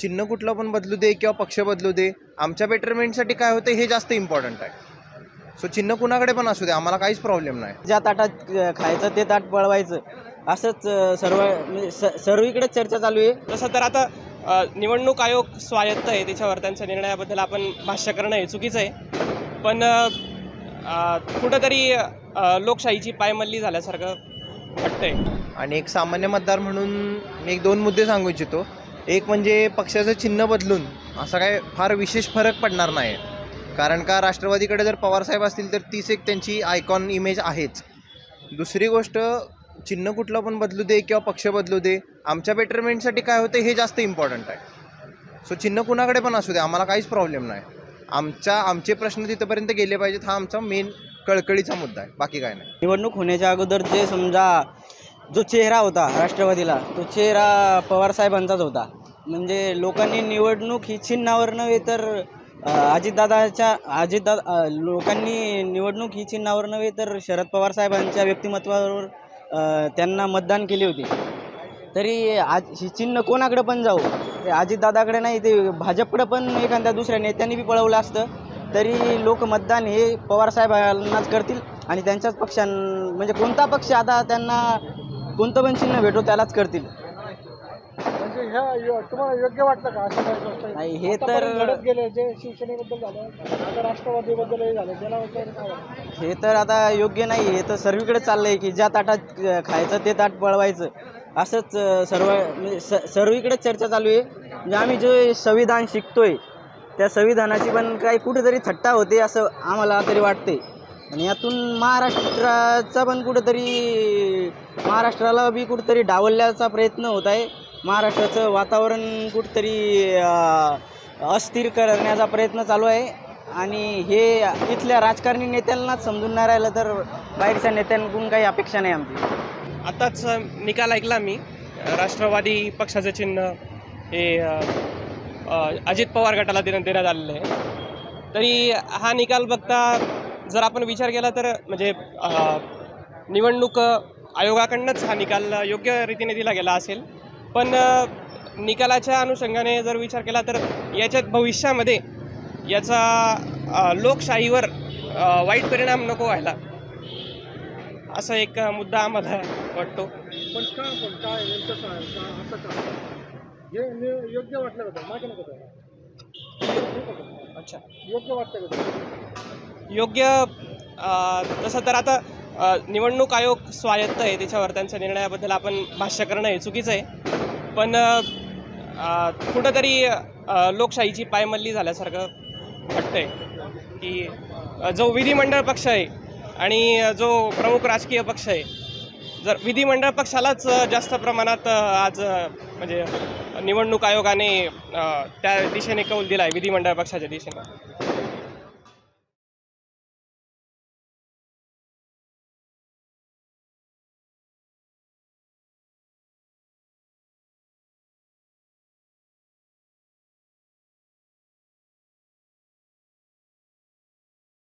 चिन्ह कुठलं पण बदलू दे किंवा पक्ष बदलू दे आमच्या बेटरमेंटसाठी काय होतं हे जास्त इम्पॉर्टंट आहे. सो चिन्ह कुणाकडे पण असू दे आम्हाला काहीच प्रॉब्लेम नाही. ज्या ताटात खायचं ते ताट पळवायचं. असंच सर्व म्हणजे स सर्वीकडे चर्चा चालू आहे. तसं तर आता निवडणूक आयोग स्वायत्त आहे त्याच्यावर त्यांच्या निर्णयाबद्दल आपण भाष्य करणं हे चुकीचं आहे. पण कुठंतरी लोकशाहीची पायमल्ली झाल्यासारखं वाटतंय. आणि एक सामान्य मतदार म्हणून मी एक दोन मुद्दे सांगू इच्छितो. एक म्हणजे पक्षाचं चिन्ह बदलून असा काय फार विशेष फरक पडणार नाही. कारण का राष्ट्रवादीकडे जर पवारसाहेब असतील तर तीच एक त्यांची आयकॉन इमेज आहेच. दुसरी गोष्ट चिन्ह कुठलं पण बदलू दे किंवा पक्ष बदलू दे आमच्या बेटरमेंटसाठी काय होतं हे जास्त इम्पॉर्टंट आहे. सो चिन्ह कुणाकडे पण असू दे आम्हाला काहीच प्रॉब्लेम नाही. आमच्या आमचे प्रश्न तिथंपर्यंत गेले पाहिजेत हा आमचा मेन कळकळीचा मुद्दा आहे बाकी काय नाही. निवडणूक होण्याच्या अगोदर जे समजा जो चेहरा होता राष्ट्रवादीला तो चेहरा पवारसाहेबांचाच होता. म्हणजे लोकांनी निवडणूक ही चिन्हावर नव्हे तर अजितदादाच्या अजितदादा लोकांनी निवडणूक ही चिन्हावर नव्हे तर शरद पवार साहेबांच्या व्यक्तिमत्वावर त्यांना मतदान केले होते. तरी आज ही चिन्ह कोणाकडे पण जाऊ ते अजितदादाकडे नाही ते भाजपकडे पण एखाद्या दुसऱ्या नेत्यांनी बी पळवलं असतं तरी लोक मतदान हे पवारसाहेबांनाच करतील आणि त्यांच्याच पक्षां म्हणजे कोणता पक्ष आता त्यांना कोणतं पण चिन्ह भेटो त्यालाच करतील. म्हणजे ह्या यो- तुम्हाला योग्य वाटतं का काही गोष्ट नाही हे तर घडत गेले जे शिवसेनेबद्दल झालं आता राष्ट्रवादीबद्दलही झालं त्याला वगैरे काय वाटतं? हे तर आता योग्य नाही हे तर सर्वीकडे चाललं आहे की ज्या ताटात अ, खायचं ते ताट पळवायचं. असंच अ, सर्व म्हणजे स सर्वीकडे चर्चा चालू आहे. म्हणजे आम्ही जे संविधान शिकतोय त्या संविधानाची पण काही कुठेतरी थट्टा होते असं आम्हाला तरी वाटते आणि यातून महाराष्ट्राचा पण कुठंतरी महाराष्ट्राला बी कुठंतरी डावलल्याचा प्रयत्न होत आहे. महाराष्ट्राचं वातावरण कुठंतरी अस्थिर करण्याचा प्रयत्न चालू आहे. आणि हे इथल्या राजकारणी नेत्यांनाच समजून नाही राहिलं तर बाहेरच्या नेत्यांकडून काही अपेक्षा नाही आमची. आताच निकाल ऐकला मी. राष्ट्रवादी पक्षाचं चिन्ह हे अजित पवार गटाला देण्यात देण्यात आलेलं आहे. तरी हा निकाल बघता जर आपण विचार केला तर म्हणजे निवडणूक आयोगाकडनंच हा निकाल योग्य रीतीने दिला गेला असेल पण निकालाच्या अनुषंगाने जर विचार केला तर याच्यात भविष्यामध्ये याचा लोकशाहीवर वाईट परिणाम नको व्हायला असा एक मुद्दा आम्हाला वाटतो पण का पण काय नेमकं काय का असं का हे नि- योग्य वाटलं का? मागे नको. अच्छा योग्य वाटतं का? योग्य तसं तर आता निवडणूक आयोग स्वायत्त आहे त्याच्यावर त्यांच्या निर्णयाबद्दल आपण भाष्य करणं हे चुकीचं आहे. पण कुठंतरी लोकशाहीची पायमल्ली झाल्यासारखं वाटतंय की जो विधिमंडळ पक्ष आहे आणि जो प्रमुख राजकीय पक्ष आहे जर विधिमंडळ पक्षालाच जास्त प्रमाणात आज म्हणजे निवडणूक आयोगाने त्या दिशेने कौल दिला आहे विधिमंडळ पक्षाच्या दिशेने.